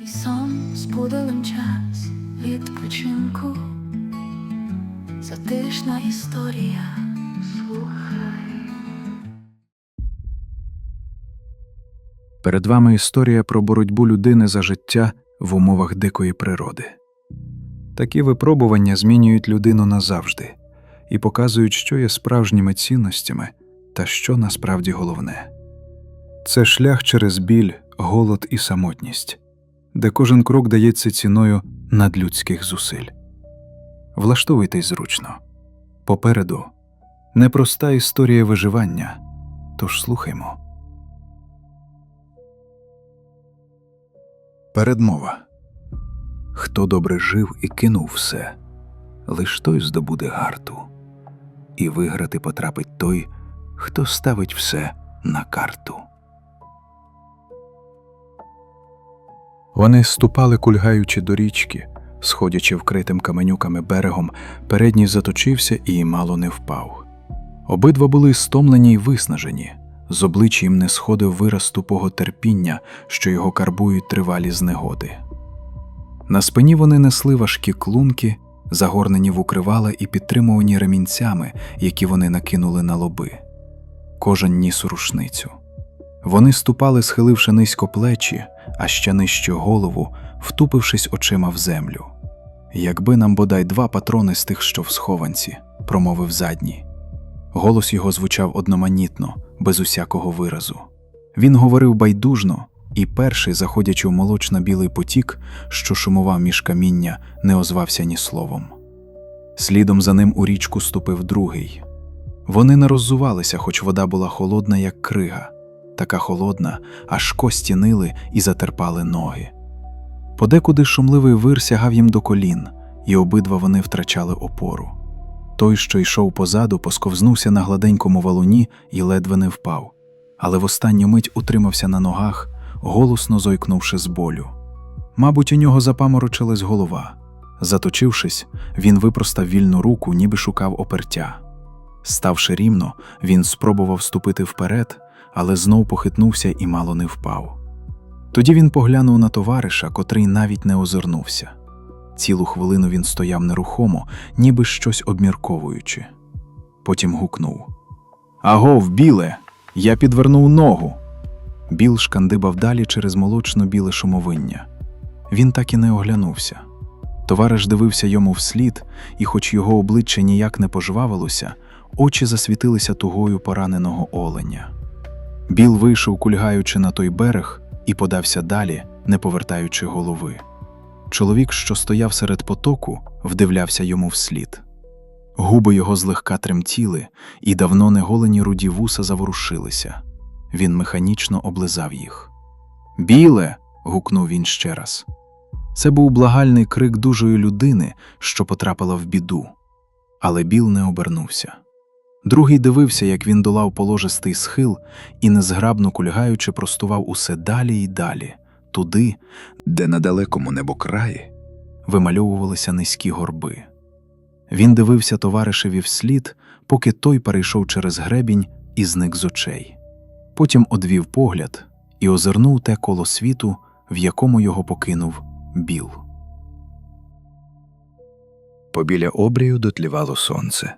Твій сон збудилим час відпочинку, затишна історія. Слухай. Перед вами історія про боротьбу людини за життя в умовах дикої природи. Такі випробування змінюють людину назавжди і показують, що є справжніми цінностями та що насправді головне. Це шлях через біль, голод і самотність, де кожен крок дається ціною надлюдських зусиль. Влаштовуйтесь зручно. Попереду непроста історія виживання, тож слухаймо. Передмова Хто добре жив і кинув все, лиш той здобуде гарту, і виграти потрапить той, хто ставить все на карту. Вони ступали, кульгаючи до річки, сходячи вкритим каменюками берегом, передній заточився і мало не впав. Обидва були стомлені й виснажені, з облич їм не сходив вираз тупого терпіння, що його карбують тривалі знегоди. На спині вони несли важкі клунки, загорнені в укривала і підтримувані ремінцями, які вони накинули на лоби. Кожен ніс рушницю. Вони ступали, схиливши низько плечі, а ще нижче голову, втупившись очима в землю. Якби нам бодай два патрони з тих, що в схованці, промовив задній. Голос його звучав одноманітно, без усякого виразу. Він говорив байдужно, і перший, заходячи в молочно-білий потік, що шумував між каміння, не озвався ні словом. Слідом за ним у річку ступив другий. Вони не роззувалися, хоч вода була холодна, як крига, така холодна, аж кості нили і затерпали ноги. Подекуди шумливий вир сягав їм до колін, і обидва вони втрачали опору. Той, що йшов позаду, посковзнувся на гладенькому валуні і ледве не впав, але в останню мить утримався на ногах, голосно зойкнувши з болю. Мабуть, у нього запаморочилась голова. Заточившись, він випростав вільну руку, ніби шукав опертя. Ставши рівно, він спробував ступити вперед, але знов похитнувся і мало не впав. Тоді він поглянув на товариша, котрий навіть не озирнувся. Цілу хвилину він стояв нерухомо, ніби щось обмірковуючи. Потім гукнув Агов, біле! Я підвернув ногу. Біл шкандибав далі через молочно-біле шумовиння. Він так і не оглянувся. Товариш дивився йому вслід, і, хоч його обличчя ніяк не пожвавилося, очі засвітилися тугою пораненого оленя. Біл вийшов, кульгаючи на той берег, і подався далі, не повертаючи голови. Чоловік, що стояв серед потоку, вдивлявся йому вслід. Губи його злегка тремтіли, і давно неголені руді вуса заворушилися. Він механічно облизав їх. Біле. гукнув він ще раз. Це був благальний крик дужої людини, що потрапила в біду. Але Біл не обернувся. Другий дивився, як він долав положистий схил і, незграбно кульгаючи, простував усе далі й далі, туди, де на далекому небокраї вимальовувалися низькі горби. Він дивився товаришеві вслід, поки той перейшов через гребінь і зник з очей. Потім одвів погляд і озирнув те коло світу, в якому його покинув Біл. Побіля обрію дотлівало сонце,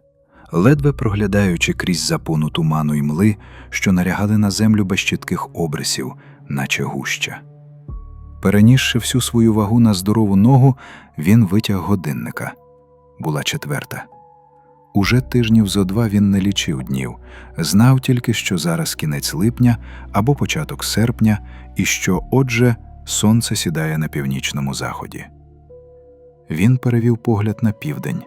ледве проглядаючи крізь запону туману й мли, що нарягали на землю без чітких обрисів, наче гуща. Перенісши всю свою вагу на здорову ногу, він витяг годинника. Була четверта. Уже тижнів зо два він не лічив днів, знав тільки, що зараз кінець липня або початок серпня, і що, отже, сонце сідає на північному заході. Він перевів погляд на південь.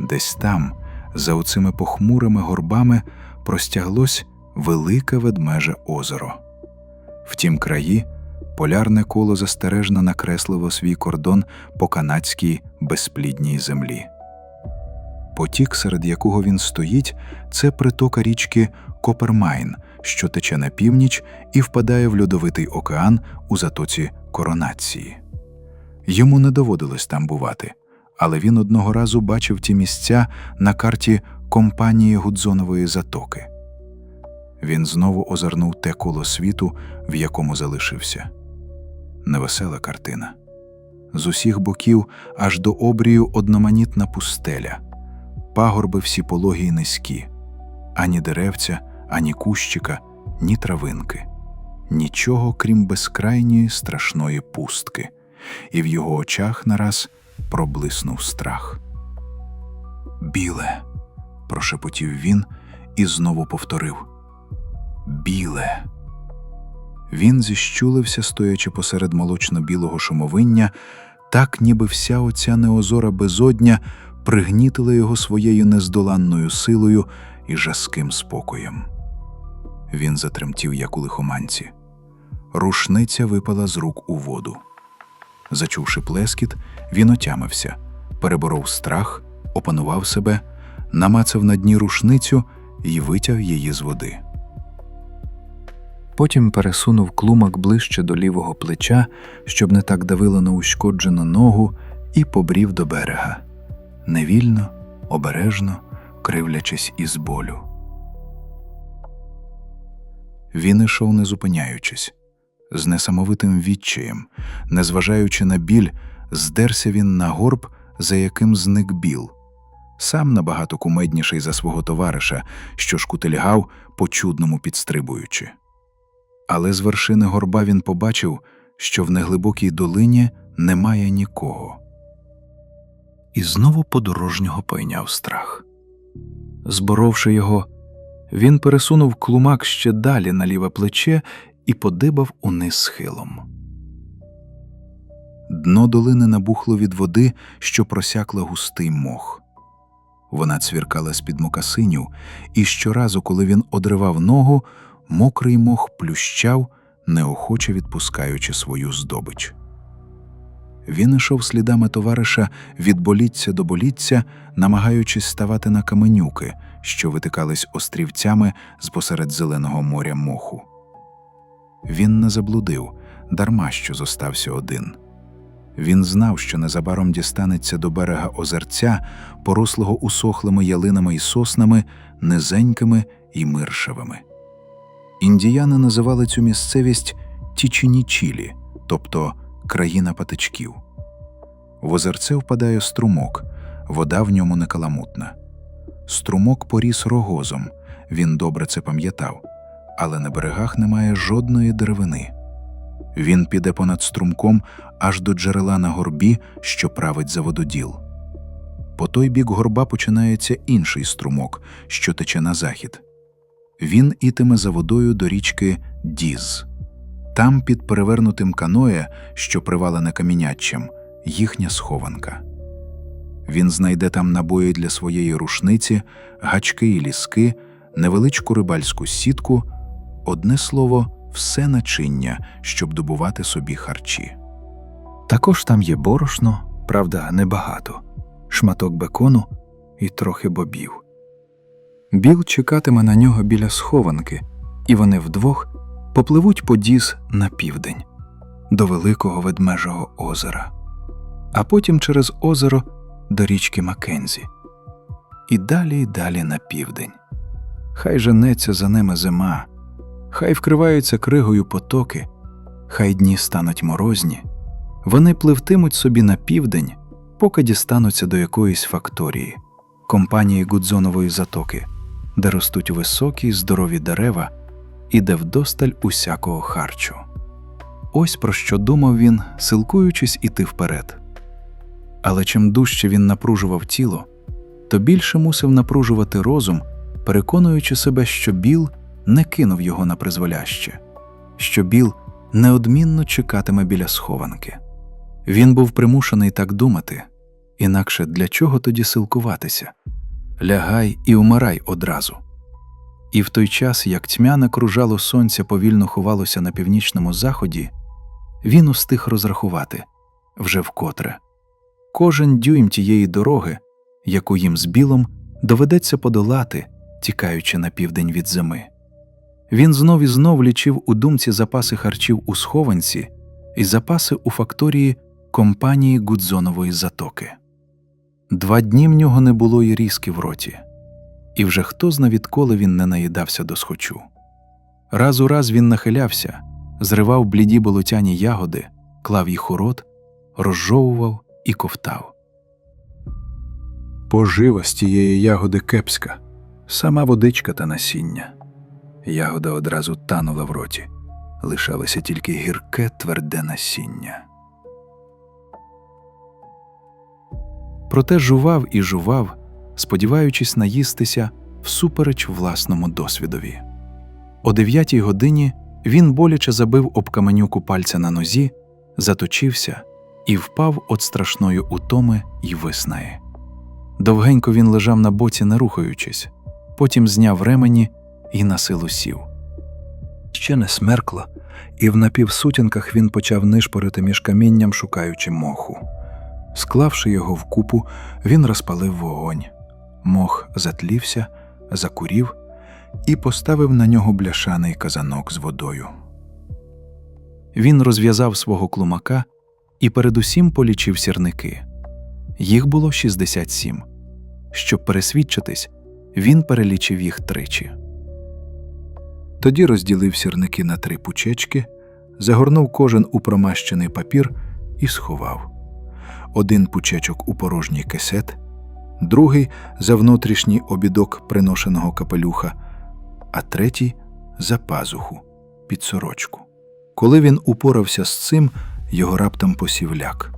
Десь там, за оцими похмурими горбами, простяглось велике ведмеже озеро. В тім краї полярне коло застережно накреслило свій кордон по канадській безплідній землі. Потік, серед якого він стоїть, це притока річки Копермайн, що тече на північ і впадає в льодовитий океан у затоці коронації. Йому не доводилось там бувати, але він одного разу бачив ті місця на карті компанії Гудзонової затоки. Він знову озирнув те коло світу, в якому залишився. невесела картина. З усіх боків аж до обрію одноманітна пустеля, пагорби всі пологі й низькі, ані деревця, ані кущика, ні травинки, нічого крім безкрайньої страшної пустки, і в його очах нараз проблиснув страх. Біле, прошепотів він і знову повторив Біле. Він зіщулився, стоячи посеред молочно-білого шумовиння, так ніби вся оця неозора безодня пригнітила його своєю нездоланною силою і жаским спокоєм. Він затремтів, як у лихоманці. Рушниця випала з рук у воду. Зачувши плескіт, він отямився, переборов страх, опанував себе, намацав на дні рушницю і витяг її з води. Потім пересунув клумак ближче до лівого плеча, щоб не так давило на ушкоджену ногу, і побрів до берега, невільно, обережно, кривлячись із болю. Він ішов не зупиняючись, з несамовитим відчаєм, незважаючи на біль, здерся він на горб, за яким зник біл, сам набагато кумедніший за свого товариша, що шкутильгав, по-чудному підстрибуючи. Але з вершини горба він побачив, що в неглибокій долині немає нікого. І знову подорожнього пойняв страх. Зборовши його, він пересунув клумак ще далі на ліве плече і подибав униз схилом. Дно долини набухло від води, що просякла густий мох. Вона цвіркала з-під мокасинів, і щоразу, коли він одривав ногу, мокрий мох плющав, неохоче відпускаючи свою здобич. Він ішов слідами товариша від боліття до боліття, намагаючись ставати на каменюки, що витикались острівцями з посеред зеленого моря моху. Він не заблудив, дарма що зостався один. Він знав, що незабаром дістанеться до берега озерця, порослого усохлими ялинами й соснами, низенькими й миршавими. Індіяни називали цю місцевість Тічінічілі, тобто країна патичків. В озерце впадає струмок, вода в ньому не каламутна. Струмок поріс рогозом, він добре це пам'ятав, але на берегах немає жодної деревини. Він піде понад струмком аж до джерела на горбі, що править за вододіл. По той бік горба починається інший струмок, що тече на захід. Він ітиме за водою до річки Діз. Там, під перевернутим каноє, що привалене каміняччям, їхня схованка. Він знайде там набої для своєї рушниці, гачки і ліски, невеличку рибальську сітку, одне слово, все начиння, щоб добувати собі харчі. Також там є борошно, правда, небагато, шматок бекону і трохи бобів. Біл чекатиме на нього біля схованки, і вони вдвох попливуть по діз на південь до великого ведмежого озера, а потім через озеро до річки Маккензі. І далі й далі на південь. Хай женеться за ними зима, хай вкриваються кригою потоки, хай дні стануть морозні, вони пливтимуть собі на південь, поки дістануться до якоїсь факторії, компанії Гудзонової затоки, де ростуть високі здорові дерева і де вдосталь усякого харчу. Ось про що думав він, силкуючись іти вперед. Але чим дужче він напружував тіло, то більше мусив напружувати розум, переконуючи себе, що Біл не кинув його на призволяще, що Біл неодмінно чекатиме біля схованки. Він був примушений так думати, інакше для чого тоді силкуватися? Лягай і умирай одразу. І в той час, як тьмяне кружало сонця повільно ховалося на північному заході, він устиг розрахувати вже вкотре кожен дюйм тієї дороги, яку їм з білом доведеться подолати, тікаючи на південь від зими. Він знов і знов лічив у думці запаси харчів у схованці і запаси у факторії компанії Гудзонової затоки. Два дні в нього не було й різки в роті, і вже хто зна відколи він не наїдався до схочу. Раз у раз він нахилявся, зривав бліді болотяні ягоди, клав їх у рот, розжовував і ковтав. Пожива з тієї ягоди кепська, сама водичка та насіння. Ягода одразу танула в роті, лишалося тільки гірке тверде насіння. Проте жував і жував, сподіваючись наїстися всупереч власному досвідові. О дев'ятій годині він боляче забив об каменюку пальця на нозі, заточився і впав від страшної утоми й виснає. Довгенько він лежав на боці, не рухаючись, потім зняв ремені і на силу сів. Ще не смеркло, і в напівсутінках він почав нишпорити між камінням, шукаючи моху. Склавши його вкупу, він розпалив вогонь. Мох затлівся, закурів і поставив на нього бляшаний казанок з водою. Він розв'язав свого клумака і передусім полічив сірники. Їх було 67. Щоб пересвідчитись, він перелічив їх тричі. Тоді розділив сірники на три пучечки, загорнув кожен у промащений папір і сховав. Один пучечок у порожній кисет, другий за внутрішній обідок приношеного капелюха, а третій за пазуху під сорочку. Коли він упорався з цим, його раптом посів ляк.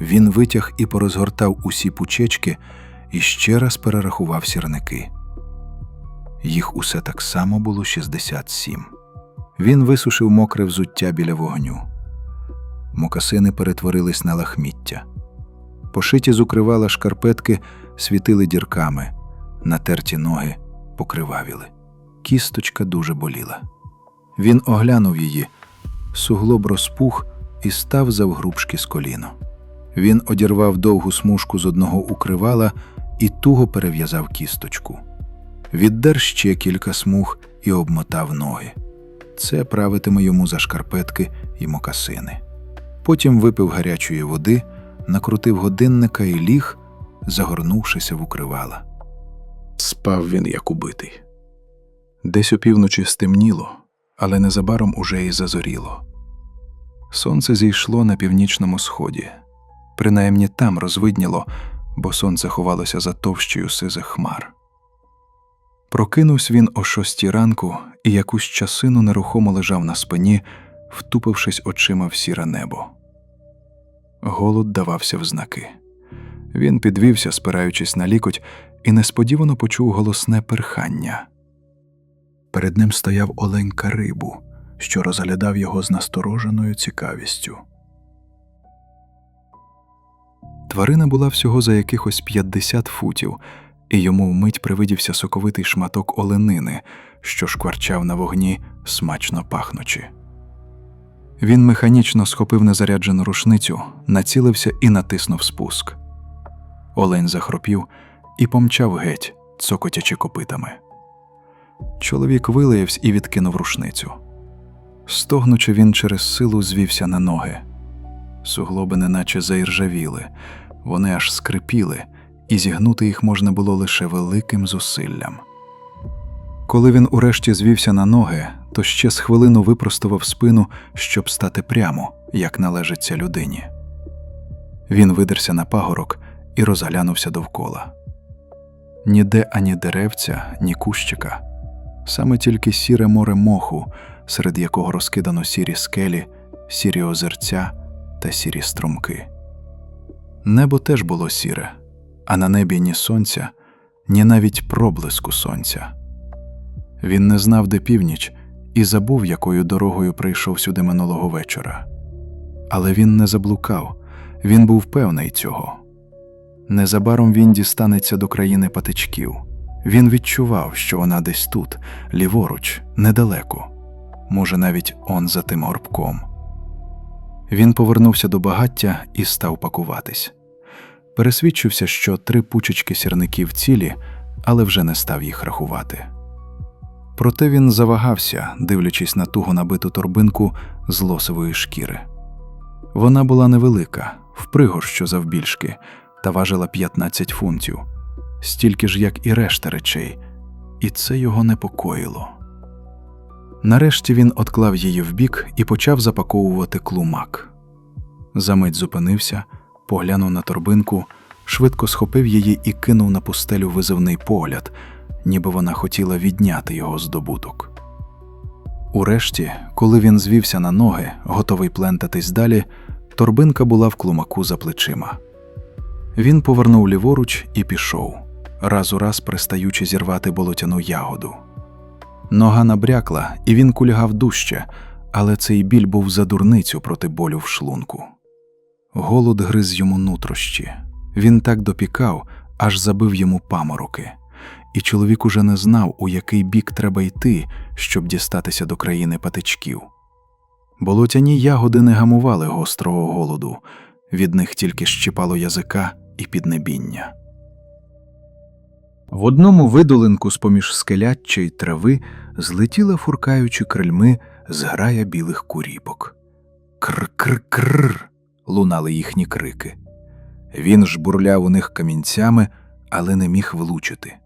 Він витяг і порозгортав усі пучечки і ще раз перерахував сірники. Їх усе так само було 67. Він висушив мокре взуття біля вогню. Мокасини перетворились на лахміття. Пошиті з укривала шкарпетки світили дірками, натерті ноги покривавіли. Кісточка дуже боліла. Він оглянув її, суглоб розпух і став завгрубшки з коліно. Він одірвав довгу смужку з одного укривала і туго перев'язав кісточку. Віддер ще кілька смуг і обмотав ноги. Це правитиме йому за шкарпетки і мокасини. Потім випив гарячої води, накрутив годинника і ліг, загорнувшися в укривала. Спав він, як убитий. Десь опівночі стемніло, але незабаром уже й зазоріло. Сонце зійшло на північному сході. Принаймні там розвидніло, бо сонце ховалося за товщею сизих хмар. Прокинувся він о шостій ранку і якусь часину нерухомо лежав на спині, втупившись очима в сіре небо. Голод давався в знаки. Він підвівся, спираючись на лікоть, і несподівано почув голосне перхання. Перед ним стояв олень Карибу, що розглядав його з настороженою цікавістю. Тварина була всього за якихось 50 футів, і йому вмить привидівся соковитий шматок оленини, що шкварчав на вогні, смачно пахнучи. Він механічно схопив незаряджену рушницю, націлився і натиснув спуск. Олень захропів і помчав геть, цокотячи копитами. Чоловік вилаявся і відкинув рушницю. Стогнучи, він через силу звівся на ноги. Суглоби неначе заіржавіли, вони аж скрипіли, і зігнути їх можна було лише великим зусиллям. Коли він урешті звівся на ноги, то ще з хвилину випростував спину, щоб стати прямо, як належиться людині. Він видерся на пагорок і розглянувся довкола. Ніде ані деревця, ні кущика, саме тільки сіре море моху, серед якого розкидано сірі скелі, сірі озерця та сірі струмки. Небо теж було сіре, а на небі ні сонця, ні навіть проблиску сонця. Він не знав, де північ, і забув, якою дорогою прийшов сюди минулого вечора. Але він не заблукав, він був певний цього. Незабаром він дістанеться до країни патичків. Він відчував, що вона десь тут, ліворуч, недалеко, може, навіть он за тим горбком. Він повернувся до багаття і став пакуватись. Пересвідчився, що три пучечки сірників цілі, але вже не став їх рахувати. Проте він завагався, дивлячись на туго набиту торбинку з лосової шкіри. Вона була невелика, впригорщу завбільшки, та важила 15 фунтів, стільки ж, як і решта речей, і це його непокоїло. Нарешті він отклав її вбік і почав запаковувати клумак. Замить зупинився, поглянув на торбинку, швидко схопив її і кинув на пустелю визивний погляд, ніби вона хотіла відняти його здобуток. Урешті, коли він звівся на ноги, готовий плентатись далі, торбинка була в клумаку за плечима. Він повернув ліворуч і пішов, раз у раз пристаючи зірвати болотяну ягоду. Нога набрякла, і він кульгав дужче, але цей біль був за дурницю проти болю в шлунку. Голод гриз йому нутрощі. Він так допікав, аж забив йому памороки, і чоловік уже не знав, у який бік треба йти, щоб дістатися до країни патичків. Болотяні ягоди не гамували гострого голоду, від них тільки щипало язика і піднебіння. В одному видолинку з поміж скеляччя й трави злетіла, фуркаючи крильми, зграя білих куріпок. Кр-кр-кр лунали їхні крики. Він жбурляв у них камінцями, але не міг влучити.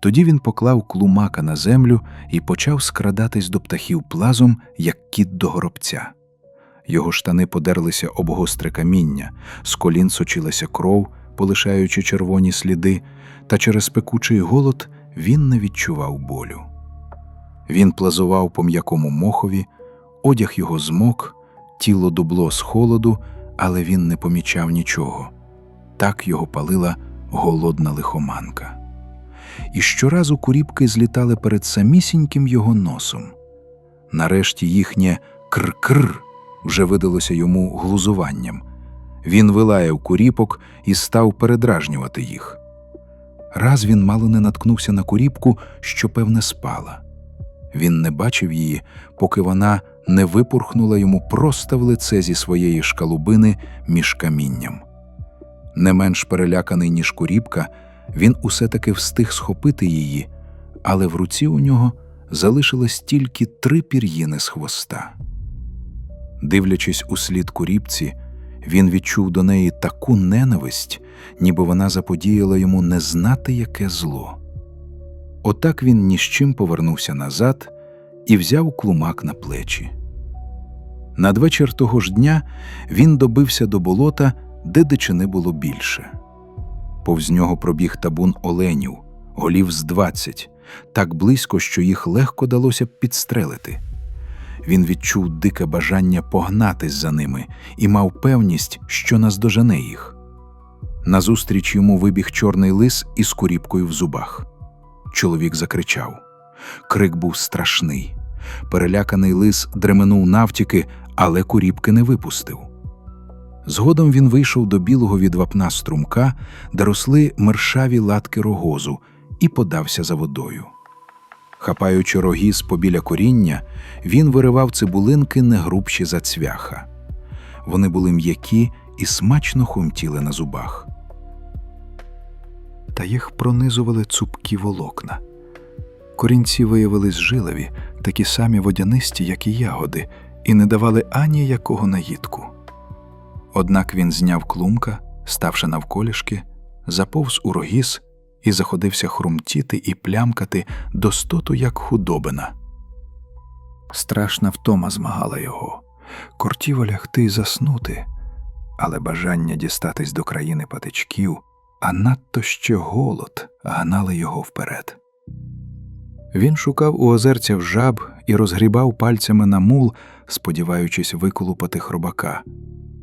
Тоді він поклав клумака на землю і почав скрадатись до птахів плазом, як кіт до горобця. Його штани подерлися об гостре каміння, з колін сочилася кров, полишаючи червоні сліди, та через пекучий голод він не відчував болю. Він плазував по м'якому мохові, одяг його змок, тіло дубло з холоду, але він не помічав нічого. Так його палила голодна лихоманка. І щоразу куріпки злітали перед самісіньким його носом. Нарешті їхнє кр-кр вже видалося йому глузуванням. Він вилаяв куріпок і став передражнювати їх. Раз він мало не наткнувся на куріпку, що, певне, спала. Він не бачив її, поки вона не випурхнула йому просто в лице зі своєї шкалубини між камінням. Не менш переляканий, ніж куріпка, він усе таки встиг схопити її, але в руці у нього залишилось тільки три пір'їни з хвоста. Дивлячись у слід куріпці, він відчув до неї таку ненависть, ніби вона заподіяла йому не знати яке зло. Отак він ні з чим повернувся назад і взяв клумак на плечі. Надвечір того ж дня він добився до болота, де дичини було більше. Повз нього пробіг табун оленів, голів з двадцять, так близько, що їх легко далося б підстрелити. Він відчув дике бажання погнатись за ними і мав певність, що наздожене їх. Назустріч йому вибіг чорний лис із куріпкою в зубах. Чоловік закричав. Крик був страшний. Переляканий лис дременув навтіки, але куріпки не випустив. Згодом він вийшов до білого від вапна струмка, де росли мершаві латки рогозу, і подався за водою. Хапаючи рогіз побіля коріння, він виривав цибулинки не грубші за цвяха. Вони були м'які і смачно хумтіли на зубах. Та їх пронизували цупкі волокна. Корінці виявились жилові, такі самі водянисті, як і ягоди, і не давали ані якого наїдку. Однак він зняв клумка, ставши навколішки, заповз у рогіз і заходився хрумтіти і плямкати достоту, як худобина. Страшна втома змагала його, кортів лягти й заснути, але бажання дістатись до країни патичків, а надто ще голод гнали його вперед. Він шукав у озерцях жаб і розгрібав пальцями на мул, сподіваючись виколупати хробака,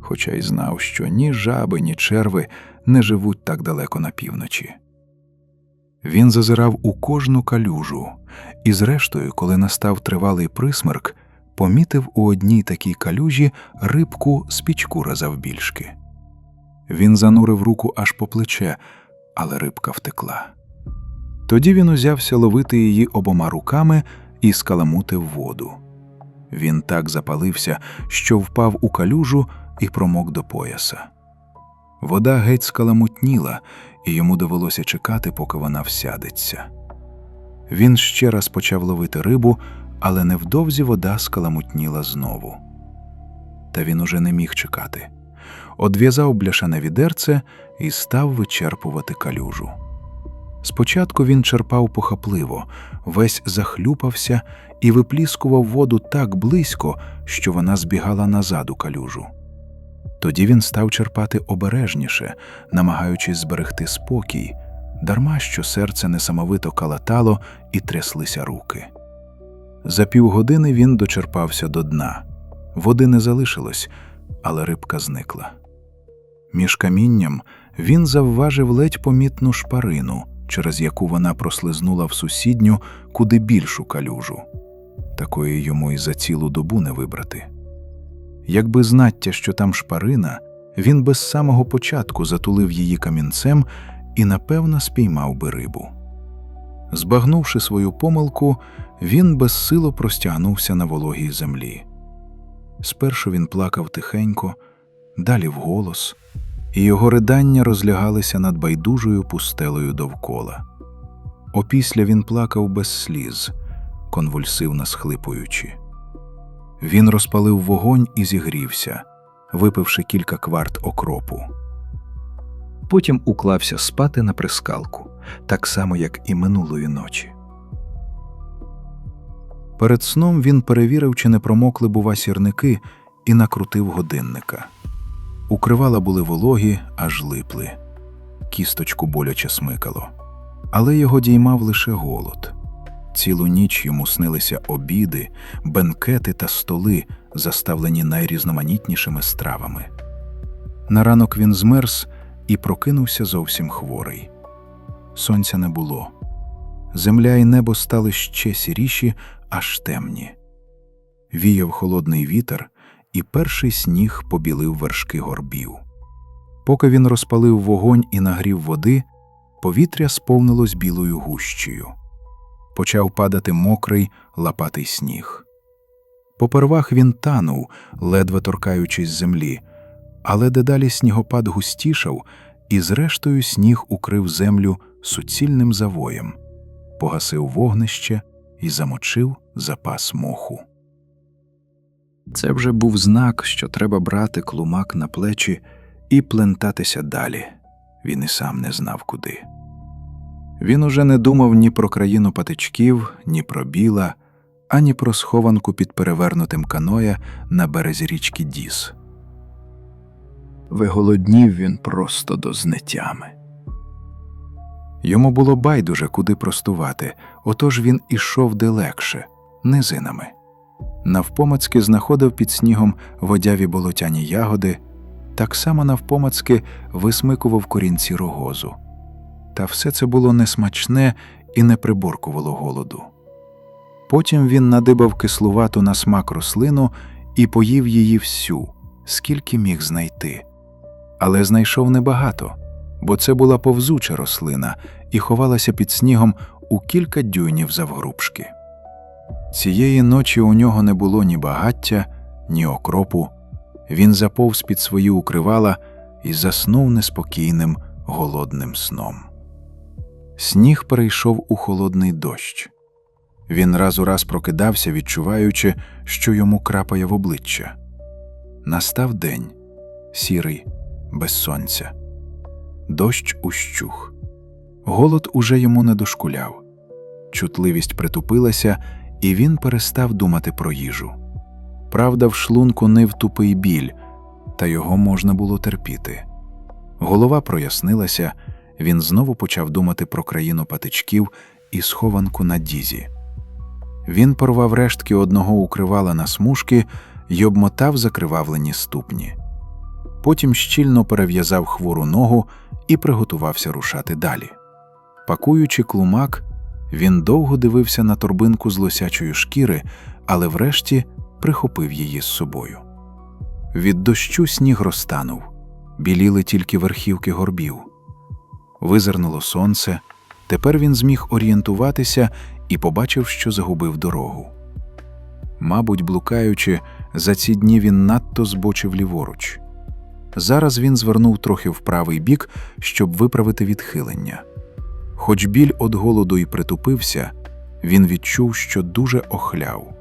хоча й знав, що ні жаби, ні черви не живуть так далеко на півночі. Він зазирав у кожну калюжу, і, зрештою, коли настав тривалий присмерк, помітив у одній такій калюжі рибку з пічкура завбільшки. Він занурив руку аж по плече, але рибка втекла. Тоді він узявся ловити її обома руками і скаламутив воду. Він так запалився, що впав у калюжу і промок до пояса. Вода геть скаламутніла, і йому довелося чекати, поки вона всядеться. Він ще раз почав ловити рибу, але невдовзі вода скаламутніла знову. Та він уже не міг чекати. Одв'язав бляшане відерце і став вичерпувати калюжу. Спочатку він черпав похапливо, весь захлюпався і випліскував воду так близько, що вона збігала назад у калюжу. Тоді він став черпати обережніше, намагаючись зберегти спокій, дарма що серце несамовито калатало і тряслися руки. За півгодини він дочерпався до дна. Води не залишилось, але рибка зникла. Між камінням він завважив ледь помітну шпарину, через яку вона прослизнула в сусідню, куди більшу калюжу. Такої йому і за цілу добу не вибрати. Якби знаття, що там шпарина, він без самого початку затулив її камінцем і, напевно, спіймав би рибу. Збагнувши свою помилку, він безсило простягнувся на вологій землі. Спершу він плакав тихенько, далі вголос, і його ридання розлягалися над байдужою пустелею довкола. Опісля він плакав без сліз, конвульсивно схлипуючи. Він розпалив вогонь і зігрівся, випивши кілька кварт окропу. Потім уклався спати на прискалку, так само, як і минулої ночі. Перед сном він перевірив, чи не промокли, бува, сірники, і накрутив годинника. Укривала були вологі, аж липли. Кісточку боляче смикало. Але його діймав лише голод. Цілу ніч йому снилися обіди, бенкети та столи, заставлені найрізноманітнішими стравами. На ранок він змерз і прокинувся зовсім хворий. Сонця не було. Земля і небо стали ще сіріші, аж темні. Віяв холодний вітер, і перший сніг побілив вершки горбів. Поки він розпалив вогонь і нагрів води, повітря сповнилось білою гущею. Почав падати мокрий лапатий сніг. Попервах він танув, ледве торкаючись землі, але дедалі снігопад густішав, і зрештою сніг укрив землю суцільним завоєм, погасив вогнище і замочив запас моху. Це вже був знак, що треба брати клумак на плечі і плентатися далі. Він і сам не знав куди. Він уже не думав ні про країну патичків, ні про біла, ані про схованку під перевернутим каноя на березі річки Діс. Виголоднів він просто до знетями. Йому було байдуже, куди простувати, отож він ішов де легше, низинами. Навпомацки знаходив під снігом водяві болотяні ягоди, так само навпомацки висмикував корінці рогозу. Та все це було несмачне і не приборкувало голоду. Потім він надибав кислувату на смак рослину і поїв її всю, скільки міг знайти. Але знайшов небагато, бо це була повзуча рослина і ховалася під снігом у кілька дюйнів завгрубшки. Цієї ночі у нього не було ні багаття, ні окропу. Він заповз під свої укривала і заснув неспокійним голодним сном. Сніг перейшов у холодний дощ. Він раз у раз прокидався, відчуваючи, що йому крапає в обличчя. Настав день сірий, без сонця. Дощ ущух. Голод уже йому не дошкуляв. Чутливість притупилася, і він перестав думати про їжу. Правда, в шлунку нив тупий біль, та його можна було терпіти. Голова прояснилася, він знову почав думати про країну патичків і схованку на дізі. Він порвав рештки одного укривала на смужки й обмотав закривавлені ступні. Потім щільно перев'язав хвору ногу і приготувався рушати далі. Пакуючи клумак, він довго дивився на торбинку з лосячої шкіри, але врешті прихопив її з собою. Від дощу сніг розтанув, біліли тільки верхівки горбів. Визирнуло сонце, тепер він зміг орієнтуватися і побачив, що загубив дорогу. Мабуть, блукаючи, за ці дні він надто збочив ліворуч. Зараз він звернув трохи в правий бік, щоб виправити відхилення. Хоч біль від голоду й притупився, він відчув, що дуже охляв.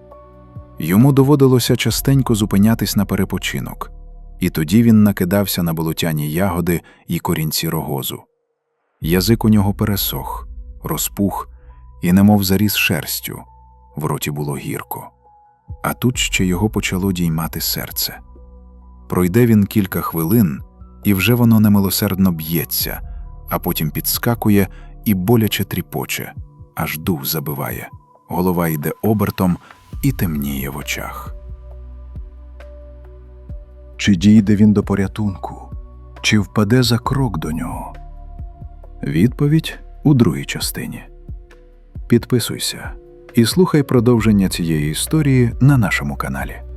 Йому доводилося частенько зупинятись на перепочинок, і тоді він накидався на болотяні ягоди й корінці рогозу. Язик у нього пересох, розпух і немов заріс шерстю, в роті було гірко, а тут ще його почало діймати серце. Пройде він кілька хвилин, і вже воно немилосердно б'ється, а потім підскакує і боляче тріпоче, аж дух забиває. Голова йде обертом і темніє в очах. Чи дійде він до порятунку, чи впаде за крок до нього? Відповідь у другій частині. Підписуйся і слухай продовження цієї історії на нашому каналі.